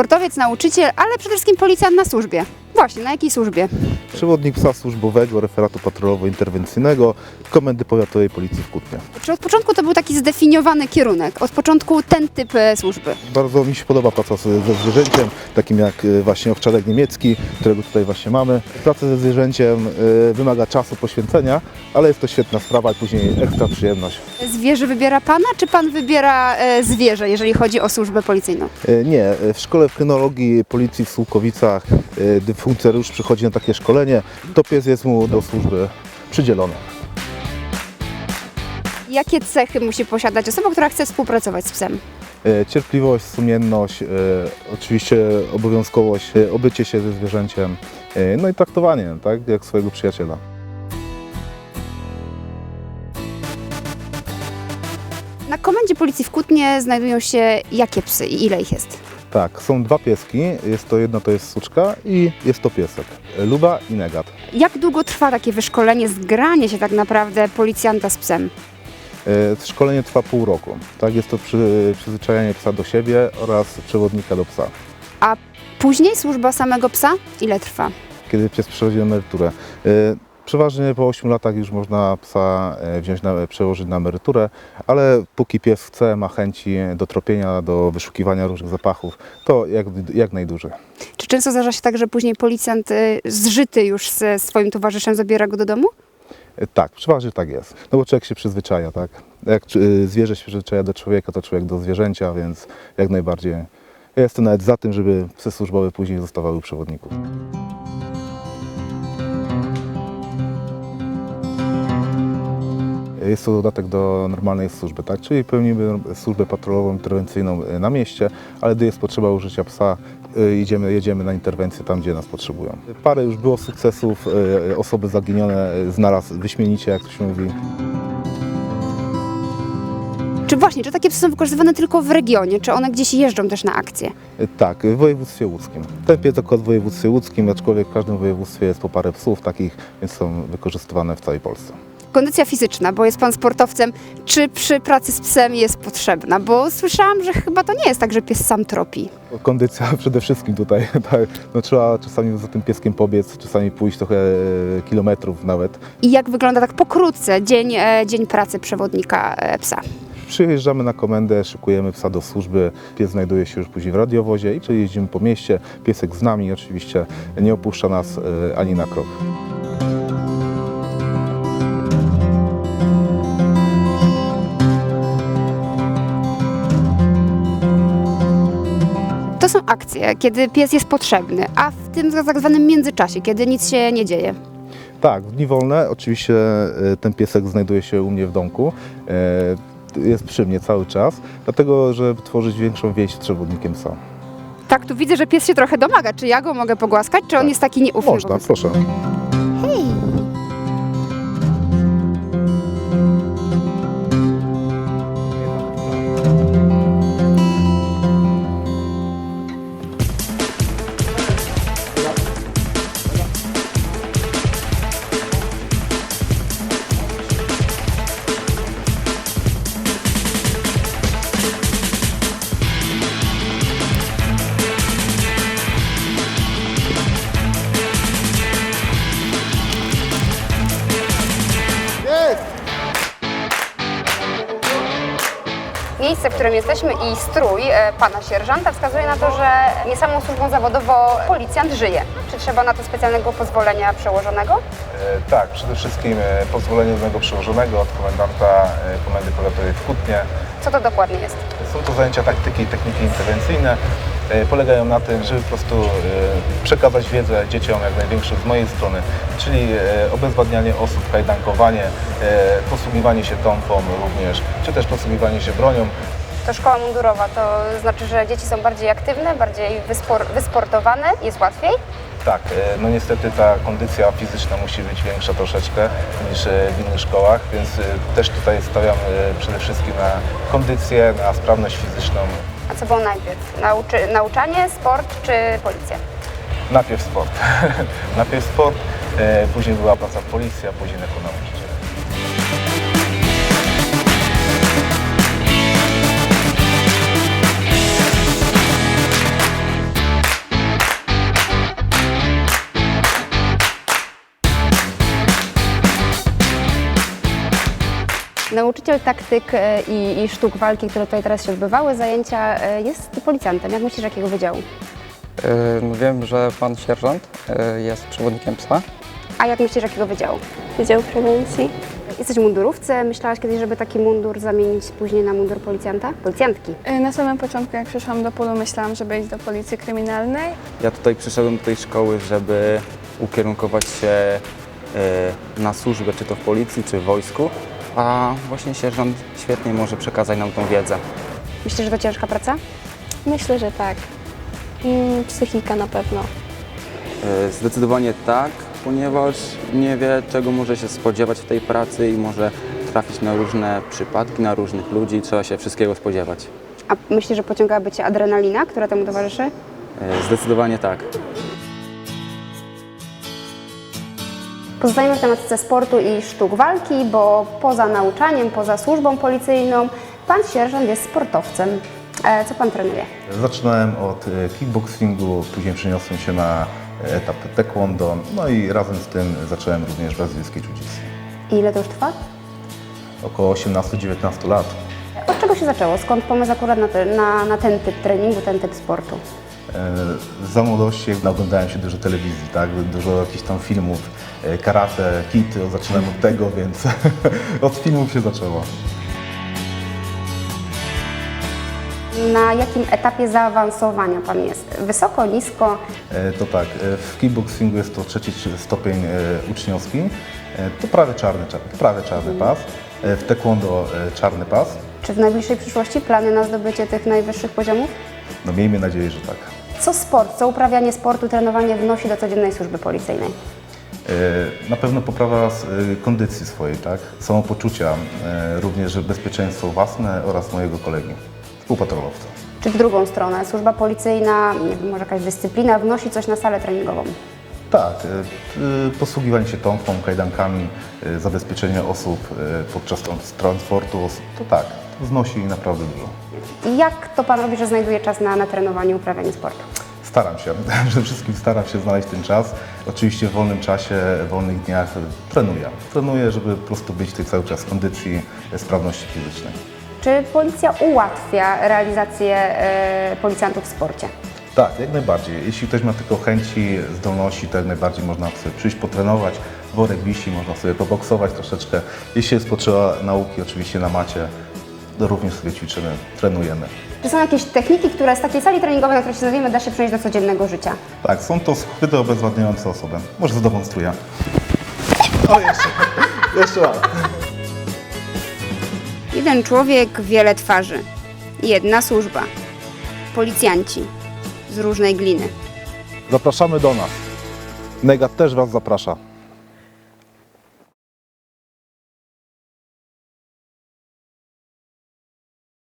Sportowiec, nauczyciel, ale przede wszystkim policjant na służbie. Właśnie, na jakiej służbie? Przewodnik psa służbowego referatu patrolowo-interwencyjnego Komendy Powiatowej Policji w Kutnie. Czy od początku to był taki zdefiniowany kierunek? Od początku ten typ e, służby? Bardzo mi się podoba praca z- ze zwierzęciem, takim jak e, właśnie owczarek niemiecki, którego tutaj właśnie mamy. Praca ze zwierzęciem e, wymaga czasu, poświęcenia, ale jest to świetna sprawa i później ekstra przyjemność. Zwierzę wybiera pana, czy pan wybiera e, zwierzę, jeżeli chodzi o służbę policyjną? E, Nie, e, w szkole kynologii Policji w Sułkowicach, e, gdy funkcjonariusz przychodzi na takie szkolenie, to pies jest mu do służby przydzielony. Jakie cechy musi posiadać osoba, która chce współpracować z psem? E, Cierpliwość, sumienność, e, oczywiście obowiązkowość, obycie się ze zwierzęciem, no i traktowanie, tak, jak swojego przyjaciela. Na komendzie policji w Kutnie znajdują się jakie psy i ile ich jest? Tak, są dwa pieski, jest to jedno to jest suczka i jest to piesek, Luba i Negat. Jak długo trwa takie wyszkolenie, zgranie się tak naprawdę policjanta z psem? E, Szkolenie trwa pół roku, tak, jest to przy, przyzwyczajanie psa do siebie oraz przewodnika do psa. A później służba samego psa? Ile trwa? kiedy pies przechodzi na emeryturę. E, Przeważnie po 8 latach już można psa e, wziąć, na, przełożyć na emeryturę, ale póki pies chce, ma chęci do tropienia, do wyszukiwania różnych zapachów, to jak, jak najdłużej. Czy często zdarza się tak, że później policjant y, zżyty już ze swoim towarzyszem zabiera go do domu? E, Tak, przeważnie tak jest. No bo człowiek się przyzwyczaja, tak? Jak e, zwierzę się przyzwyczaja do człowieka, to człowiek do zwierzęcia, więc jak najbardziej. Ja jestem nawet za tym, żeby psy służbowe później zostawały u przewodników. Jest to dodatek do normalnej służby, tak? Czyli pełnimy służbę patrolową, interwencyjną e, na mieście, ale gdy jest potrzeba użycia psa, e, idziemy, jedziemy na interwencję tam, gdzie nas potrzebują. Parę już było sukcesów, e, osoby zaginione znalazł wyśmienicie, jak to się mówi. Czy właśnie, czy takie psy są wykorzystywane tylko w regionie, czy one gdzieś jeżdżą też na akcje? Tak, w województwie łódzkim. Ten pies akurat w województwie łódzkim, aczkolwiek w każdym województwie jest po parę psów takich, więc są wykorzystywane w całej Polsce. Kondycja fizyczna, bo jest pan sportowcem, czy przy pracy z psem jest potrzebna? Bo słyszałam, że chyba to nie jest tak, że pies sam tropi. Kondycja przede wszystkim tutaj, tak. No, trzeba czasami za tym pieskiem pobiec, czasami pójść trochę e, kilometrów nawet. I jak wygląda tak pokrótce dzień, e, dzień pracy przewodnika e, psa? Przyjeżdżamy na komendę, szykujemy psa do służby, pies znajduje się już później w radiowozie i jeździmy po mieście, piesek z nami oczywiście, nie opuszcza nas ani na krok. Akcje, kiedy pies jest potrzebny, a w tym tak zwanym międzyczasie, kiedy nic się nie dzieje. Tak, w dni wolne oczywiście e, ten piesek znajduje się u mnie w domku. e, Jest przy mnie cały czas, dlatego żeby tworzyć większą więź z przewodnikiem psa. Tak, tu widzę, że pies się trochę domaga. Czy ja go mogę pogłaskać, czy on Tak. jest taki nieufny? Można, proszę. Miejsce, w którym jesteśmy i strój e, pana sierżanta wskazuje na to, że nie samą służbą zawodową policjant żyje. Czy trzeba na to specjalnego pozwolenia przełożonego? E, Tak, przede wszystkim e, pozwolenie z mojego przełożonego od komendanta e, Komendy Powiatowej w Kutnie. Co to dokładnie jest? Są to zajęcia taktyki i techniki interwencyjne. E, Polegają na tym, żeby po prostu e, przekazać wiedzę dzieciom jak największą z mojej strony, czyli e, obezwładnianie osób, kajdankowanie, posługiwanie się tąpą również, czy też posługiwanie się bronią. To szkoła mundurowa, to znaczy, że dzieci są bardziej aktywne, bardziej wyspor- wysportowane, jest łatwiej? Tak, no niestety ta kondycja fizyczna musi być większa troszeczkę niż w innych szkołach, więc też tutaj stawiam przede wszystkim na kondycję, na sprawność fizyczną. A co było najpierw? Nauczy- nauczanie, sport czy policja? Najpierw sport. Najpierw sport, e, później była praca w policji, a później jako nauczyciel. Nauczyciel taktyk e, i, i sztuk walki, które tutaj teraz się odbywały, zajęcia, e, jest policjantem. Jak myślisz, jakiego wydziału? Y, no Wiem, że pan sierżant y, jest przewodnikiem psa. A jak myślisz, jakiego wydziału? Wydział Prewencji. Jesteś mundurówcem. Myślałaś kiedyś, żeby taki mundur zamienić później na mundur policjanta? Policjantki. Y, Na samym początku, jak przyszłam do polu, myślałam, żeby iść do policji kryminalnej. Ja tutaj przyszedłem do tej szkoły, żeby ukierunkować się e, na służbę, czy to w policji, czy w wojsku, a właśnie sierżant świetnie może przekazać nam tą wiedzę. Myślisz, że to ciężka praca? Myślę, że tak. Mm, Psychika na pewno. E, Zdecydowanie tak, ponieważ nie wie, czego może się spodziewać w tej pracy i może trafić na różne przypadki, na różnych ludzi, trzeba się wszystkiego spodziewać. A myślisz, że pociągałaby Cię adrenalina, która temu towarzyszy? E, Zdecydowanie tak. Pozostajemy w tematyce sportu i sztuk walki, bo poza nauczaniem, poza służbą policyjną, pan sierżant jest sportowcem. E, co pan trenuje? Zaczynałem od e, kickboxingu, później przeniosłem się na etap taekwondo, no i razem z tym zacząłem również brazylijskie jiu-jitsu. I ile to już trwa? Około 18-19 lat. Od czego się zaczęło? Skąd pomysł akurat na, te, na, na ten typ treningu, ten typ sportu? E, Za młodości oglądałem się dużo telewizji, tak? dużo jakichś tam filmów, e, karate, kit, zaczynałem od tego, więc od filmów się zaczęło. Na jakim etapie zaawansowania pan jest? Wysoko, nisko? E, To tak, w kickboxingu jest to trzeci stopień uczniowski, to prawie czarny, cza- prawie czarny pas, E, w taekwondo czarny pas, Czy w najbliższej przyszłości plany na zdobycie tych najwyższych poziomów? no miejmy nadzieję, że tak. Co sport, co uprawianie sportu, trenowanie wnosi do codziennej służby policyjnej? E, Na pewno poprawa e, kondycji swojej, tak? samopoczucia, e, również bezpieczeństwo własne oraz mojego kolegi, współpatrolowca. Czy w drugą stronę służba policyjna, może jakaś dyscyplina wnosi coś na salę treningową? Tak, posługiwanie się tąpą, kajdankami, zabezpieczenie osób podczas trans- transportu osób, to tak, to wznosi naprawdę dużo. Jak to pan robi, że znajduje czas na, na trenowanie i uprawianie sportu? Staram się, przede wszystkim staram się znaleźć ten czas. Oczywiście w wolnym czasie, w wolnych dniach trenuję. Trenuję, żeby po prostu być tej cały czas kondycji, e, sprawności fizycznej. Czy policja ułatwia realizację e, policjantów w sporcie? Tak, jak najbardziej. Jeśli ktoś ma tylko chęci, zdolności, to jak najbardziej można sobie przyjść, potrenować. Worek wisi, można sobie poboksować troszeczkę. Jeśli jest potrzeba nauki, oczywiście na macie, również sobie ćwiczymy, trenujemy. Czy są jakieś techniki, które z takiej sali treningowej, na której się znajdziemy, da się przenieść do codziennego życia? Tak, są to schwyty obezwładniające osobę. Może zademonstruję. O, jeszcze, jeszcze raz. Jeden człowiek, wiele twarzy. Jedna służba. Policjanci z różnej gliny. Zapraszamy do nas. Negat też Was zaprasza.